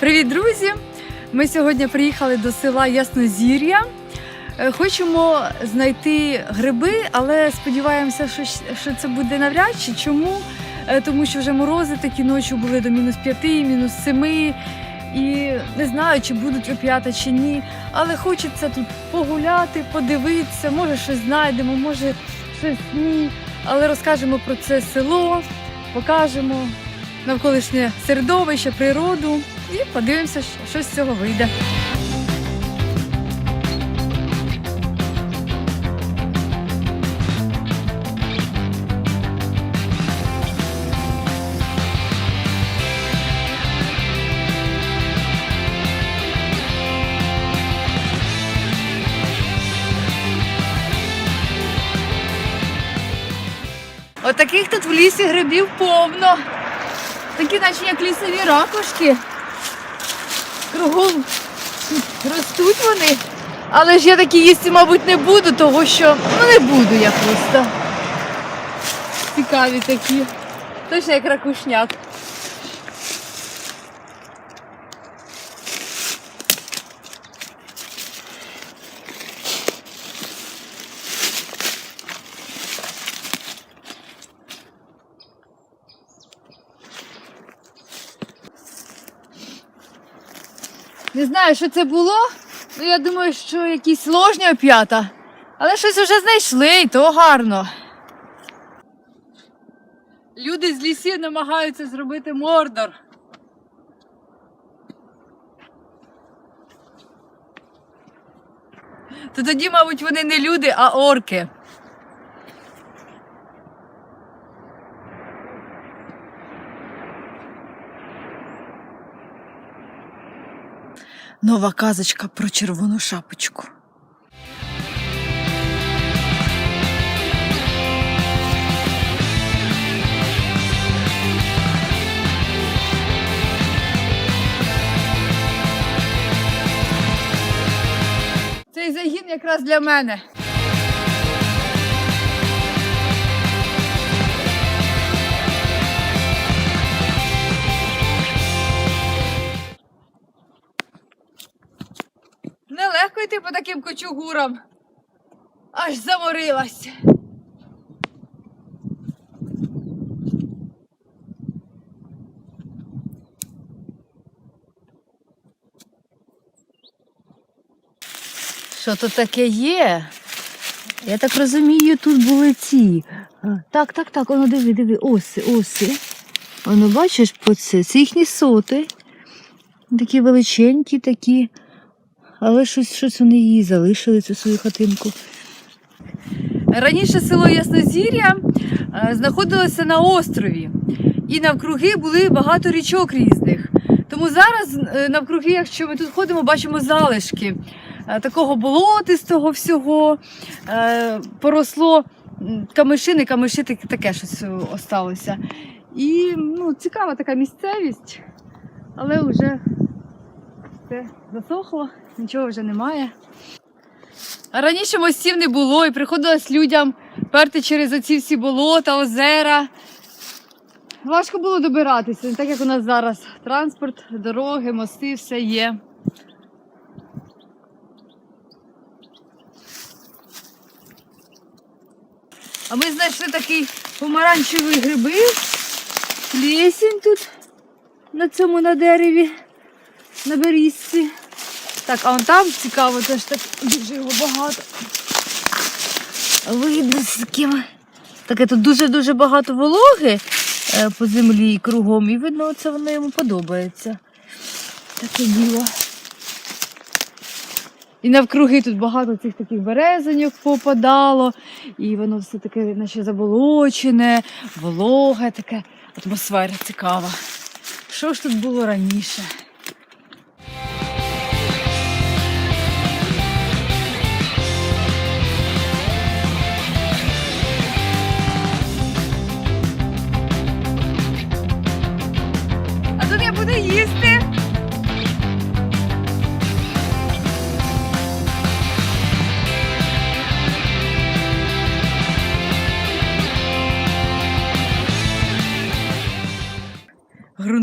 Привіт, друзі! Ми сьогодні приїхали до села Яснозір'я. Е, Хочемо знайти гриби, але сподіваємося, що, це буде навряд чи. Чому? Е, Тому що вже морози такі ночі були до мінус 5, мінус 7. І не знаю, чи будуть оп'ята чи ні. Але хочеться тут погуляти, подивитися, може щось знайдемо, може щось ні. Але розкажемо про це село, покажемо навколишнє середовище, природу і подивимося, що- з цього вийде. Отаких тут в лісі грибів повно. Такі, наче як лісові ракушки. Кругом ростуть вони. Але ж я такі їсти, мабуть, не буду, того що ну не буду я просто. Цікаві такі. Точно як ракушняк. Не знаю, що це було. Ну, я думаю, що якісь ложні оп'ята. Але щось вже знайшли, і то гарно. Люди з лісів намагаються зробити мордор. То тоді, мабуть, вони не люди, а орки. Нова казочка про червону шапочку. Цей загін якраз для мене. Нелегко йти по таким кочугурам. Аж заморилась. Що тут таке є? Я так розумію, тут були ці. Так, так, так, воно диви, диви, оси, оси. Воно бачиш це їхні соти. Такі величенькі, такі. Але щось, щось вони її залишили, цю свою хатинку. Раніше село Яснозір'я е, знаходилося на острові, і навкруги були багато річок різних. Тому зараз е, навкруги, якщо ми тут ходимо, бачимо залишки е, такого болотистого всього, поросло м, камиші, таке щось осталося. І ну, цікава така місцевість, але вже все засохло, нічого вже немає. А раніше мостів не було, і приходилось людям перти через оці всі болота, озера. Важко було добиратися, не так як у нас зараз. Транспорт, дороги, мости, все є. А ми знайшли такий помаранчевий грибив, плесінь тут на цьому на дереві, на берізці. Так, а вон там цікаво, теж так дуже його багато. Видно з такими. Таке тут дуже-дуже багато вологи е, по землі кругом. І видно, це воно йому подобається. Таке діло. І навкруги тут багато цих таких березоньок попадало, і воно все таке, наче заболочене, вологе, таке атмосфера цікава. Що ж тут було раніше?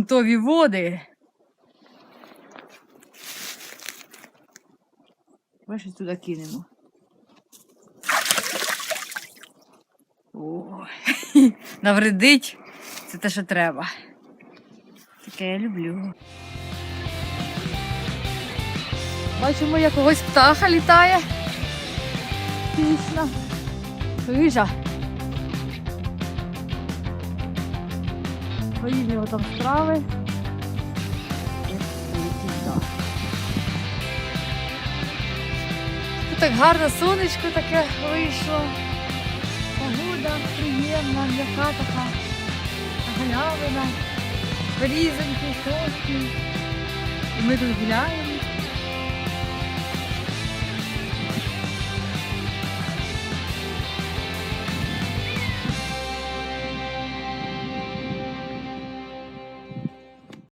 ґрунтові води. Бачиш, туди кинемо. О, навредить це те, що треба. Таке я люблю. Бачимо, якогось птаха літає. Пісна. Хижа. Рижа. Поїм його там справи. Тут так гарне сонечко таке вийшло. Погода приємна, м'яка така галявина, різанький, сошки. І ми тут гуляємо.